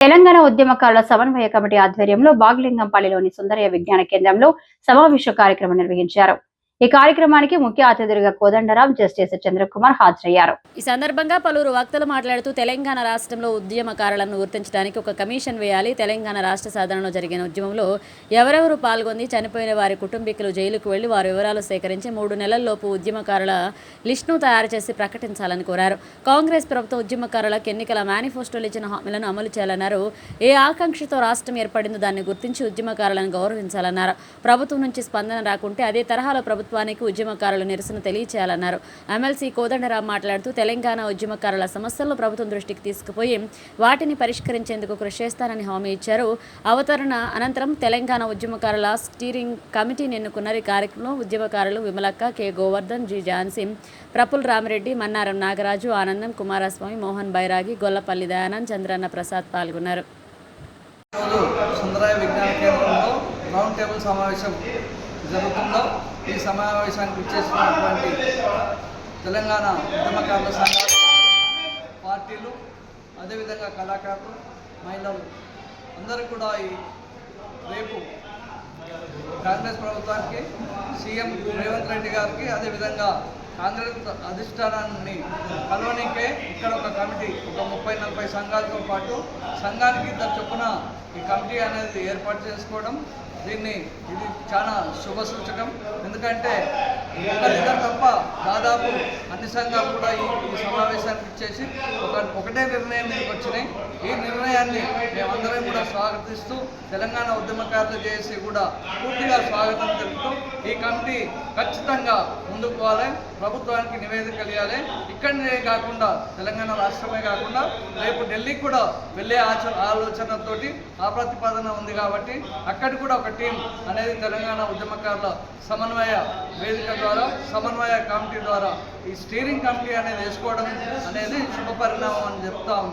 తెలంగాణ ఉద్యమకారుల సమన్వయ కమిటీ ఆధ్వర్యంలో బాగ్లింగంపల్లిలోని సుందరయ్య విజ్ఞాన కేంద్రంలో సమావేశ కార్యక్రమం నిర్వహించారు. ఈ కార్యక్రమానికి ముఖ్య అతిథులుగా కోదండరాం జస్టిస్ చంద్రకుమార్ హాజరయ్యారు. ఈ సందర్భంగా పలువురు వక్తలు మాట్లాడుతూ తెలంగాణ రాష్ట్రంలో ఉద్యమకారులను గుర్తించడానికి ఒక కమిషన్ వేయాలి. తెలంగాణ రాష్ట్ర సాధనలో జరిగిన ఉద్యమంలో ఎవరెవరు పాల్గొంది చనిపోయిన వారి కుటుంబీకులు జైలుకు వెళ్ళి వారి వివరాలు సేకరించి మూడు నెలల్లోపు ఉద్యమకారుల లిస్టును తయారు చేసి ప్రకటించాలని కోరారు. కాంగ్రెస్ ప్రభుత్వ ఉద్యమకారులకు ఎన్నికల మేనిఫెస్టోలు ఇచ్చిన హామీలను అమలు చేయాలన్నారు. ఏ ఆకాంక్షతో రాష్ట్రం ఏర్పడిందో దాన్ని గుర్తించి ఉద్యమకారులను గౌరవించాలన్నారు. ప్రభుత్వం నుంచి స్పందన రాకుంటే అదే తరహాలో ప్రభుత్వానికి ఉద్యమకారుల నిరసన తెలియచేయాలన్నారు. ఎమ్మెల్సీ కోదండరామ్ మాట్లాడుతూ తెలంగాణ ఉద్యమకారుల సమస్యలను ప్రభుత్వం దృష్టికి తీసుకుపోయి వాటిని పరిష్కరించేందుకు కృషి చేస్తానని హామీ ఇచ్చారు. అవతరణ అనంతరం తెలంగాణ ఉద్యమకారుల స్టీరింగ్ కమిటీని ఎన్నుకున్నారు ఈ కార్యక్రమంలో ఉద్యమకారులు విమలక్క కె. గోవర్ధన్ జి. ఝాన్సీ ప్రపుల్ రామిరెడ్డి మన్నారం నాగరాజు ఆనందం కుమారస్వామి మోహన్ బైరాగి గొల్లపల్లి దయానంద్ చంద్రన్న ప్రసాద్ పాల్గొన్నారు. సుందరాయ విజ్ఞాన కేంద్రంలో రౌండ్ టేబుల్ సమావేశం జరుగుతుందో ఈ సమావేశానికి ఇచ్చేసినటువంటి తెలంగాణ ఉద్యమకారుల సంఘాలు పార్టీలు అదేవిధంగా కళాకారులు మహిళలు అందరూ కూడా ఈ రేపు కాంగ్రెస్ ప్రభుత్వానికి సీఎం రేవంత్ రెడ్డి గారికి అదేవిధంగా కాంగ్రెస్ అధిష్టానాన్ని కలవనికే ఇక్కడ ఒక కమిటీ ఒక ముప్పై నలభై సంఘాలతో పాటు సంఘానికి ఇద్దరు చొప్పున ఈ కమిటీ అనేది ఏర్పాటు చేసుకోవడం దీన్ని ఇది చాలా శుభ సూచకం. ఎందుకంటే ఒకరిద్దరు తప్ప దాదాపు అన్ని సంఘాలు కూడా ఈ సమావేశానికి ఇచ్చేసి ఒక ఒకటే నిర్ణయం మీదకి వచ్చినాయి. ఈ నిర్ణయాన్ని మేమందరం కూడా స్వాగతిస్తూ తెలంగాణ ఉద్యమకారులు చేసి కూడా పూర్తిగా స్వాగతం తెలుపుతూ ఈ కమిటీ ఖచ్చితంగా ముందుకు పోవాలి ప్రభుత్వానికి నివేదిక ఇవ్వాలి ఇక్కడనే కాకుండా తెలంగాణ రాష్ట్రమే కాకుండా రేపు ఢిల్లీకి కూడా వెళ్ళే ఆచ ఆలోచనతోటి ఆ ప్రతిపాదన ఉంది కాబట్టి అక్కడ కూడా ఒక టీం అనేది తెలంగాణ ఉద్యమకారుల సమన్వయ వేదిక ద్వారా సమన్వయ కమిటీ ద్వారా ఈ స్టీరింగ్ కమిటీ అనేది వేసుకోవడం అనేది శుభ పరిణామం అని చెప్తా ఉన్నాం.